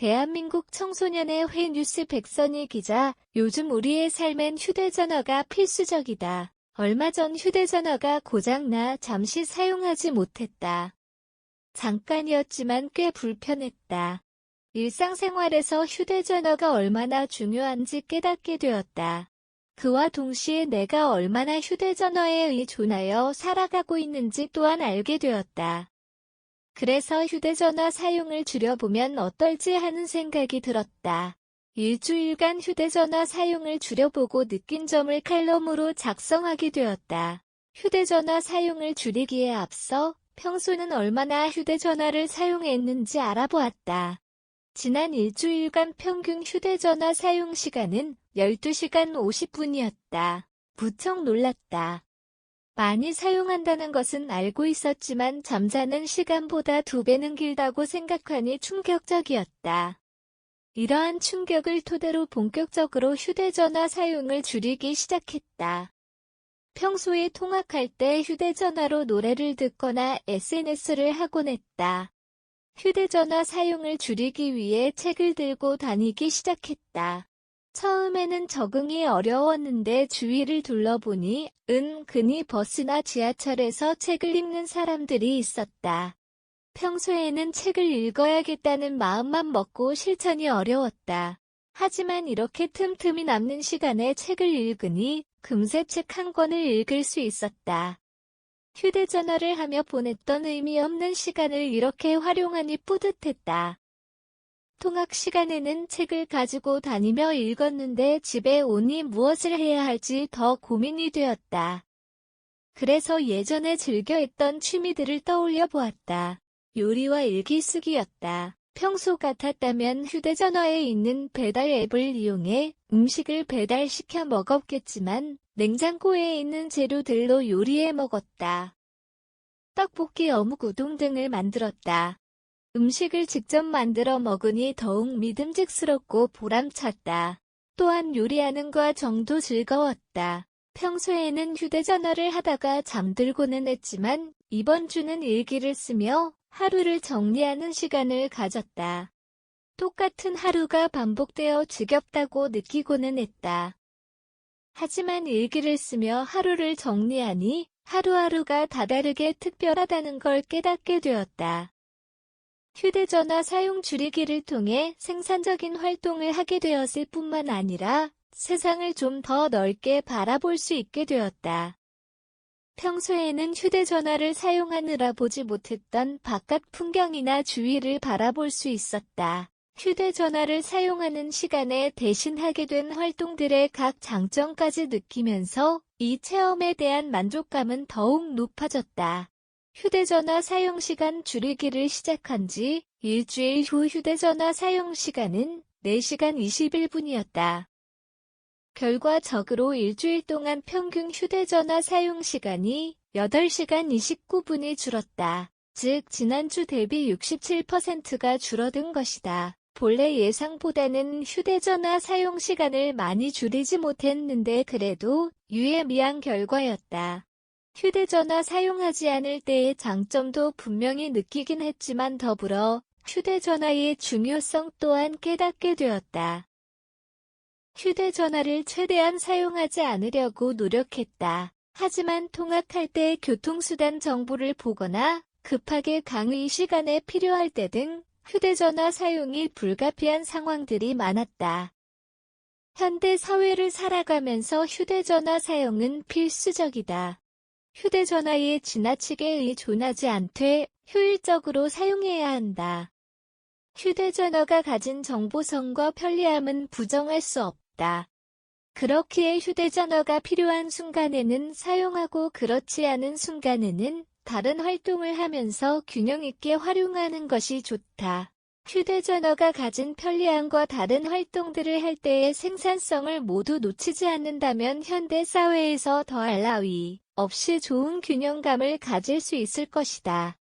대한민국 청소년의 회 뉴스 백선희 기자, 요즘 우리의 삶엔 휴대전화가 필수적이다. 얼마 전 휴대전화가 고장나 잠시 사용하지 못했다. 잠깐이었지만 꽤 불편했다. 일상생활에서 휴대전화가 얼마나 중요한지 깨닫게 되었다. 그와 동시에 내가 얼마나 휴대전화에 의존하여 살아가고 있는지 또한 알게 되었다. 그래서 휴대전화 사용을 줄여보면 어떨지 하는 생각이 들었다. 일주일간 휴대전화 사용을 줄여보고 느낀 점을 칼럼으로 작성하게 되었다. 휴대전화 사용을 줄이기에 앞서 평소는 얼마나 휴대전화를 사용했는지 알아보았다. 지난 일주일간 평균 휴대전화 사용 시간은 12시간 50분이었다. 부쩍 놀랐다. 많이 사용한다는 것은 알고 있었지만 잠자는 시간보다 두 배는 길다고 생각하니 충격적이었다. 이러한 충격을 토대로 본격적으로 휴대전화 사용을 줄이기 시작했다. 평소에 통학할 때 휴대전화로 노래를 듣거나 SNS를 하곤 했다. 휴대전화 사용을 줄이기 위해 책을 들고 다니기 시작했다. 처음에는 적응이 어려웠는데 주위를 둘러보니 은근히 버스나 지하철에서 책을 읽는 사람들이 있었다. 평소에는 책을 읽어야겠다는 마음만 먹고 실천이 어려웠다. 하지만 이렇게 틈틈이 남는 시간에 책을 읽으니 금세 책 한 권을 읽을 수 있었다. 휴대전화를 하며 보냈던 의미 없는 시간을 이렇게 활용하니 뿌듯했다. 통학 시간에는 책을 가지고 다니며 읽었는데 집에 오니 무엇을 해야 할지 더 고민이 되었다. 그래서 예전에 즐겨 했던 취미들을 떠올려 보았다. 요리와 일기 쓰기였다. 평소 같았다면 휴대전화에 있는 배달 앱을 이용해 음식을 배달시켜 먹었겠지만 냉장고에 있는 재료들로 요리해 먹었다. 떡볶이, 어묵, 우동 등을 만들었다. 음식을 직접 만들어 먹으니 더욱 믿음직스럽고 보람찼다. 또한 요리하는 과 정도 즐거웠다. 평소에는 휴대전화를 하다가 잠들고는 했지만 이번 주는 일기를 쓰며 하루를 정리하는 시간을 가졌다. 똑같은 하루가 반복되어 지겹다고 느끼고는 했다. 하지만 일기를 쓰며 하루를 정리하니 하루하루가 다다르게 특별하다는 걸 깨닫게 되었다. 휴대전화 사용 줄이기를 통해 생산적인 활동을 하게 되었을 뿐만 아니라 세상을 좀 더 넓게 바라볼 수 있게 되었다. 평소에는 휴대전화를 사용하느라 보지 못했던 바깥 풍경이나 주위를 바라볼 수 있었다. 휴대전화를 사용하는 시간에 대신하게 된 활동들의 각 장점까지 느끼면서 이 체험에 대한 만족감은 더욱 높아졌다. 휴대전화 사용 시간 줄이기를 시작한 지 일주일 후 휴대전화 사용 시간은 4시간 21분이었다. 결과적으로 일주일 동안 평균 휴대전화 사용 시간이 8시간 29분이 줄었다. 즉, 지난주 대비 67%가 줄어든 것이다. 본래 예상보다는 휴대전화 사용 시간을 많이 줄이지 못했는데 그래도 유의미한 결과였다. 휴대전화 사용하지 않을 때의 장점도 분명히 느끼긴 했지만 더불어 휴대전화의 중요성 또한 깨닫게 되었다. 휴대전화를 최대한 사용하지 않으려고 노력했다. 하지만 통학할 때 교통수단 정보를 보거나 급하게 강의 시간에 필요할 때 등 휴대전화 사용이 불가피한 상황들이 많았다. 현대 사회를 살아가면서 휴대전화 사용은 필수적이다. 휴대전화에 지나치게 의존하지 않되 효율적으로 사용해야 한다. 휴대전화가 가진 정보성과 편리함은 부정할 수 없다. 그렇기에 휴대전화가 필요한 순간에는 사용하고 그렇지 않은 순간에는 다른 활동을 하면서 균형 있게 활용하는 것이 좋다. 휴대전화가 가진 편리함과 다른 활동들을 할 때의 생산성을 모두 놓치지 않는다면 현대 사회에서 더할 나위 없이 좋은 균형감을 가질 수 있을 것이다.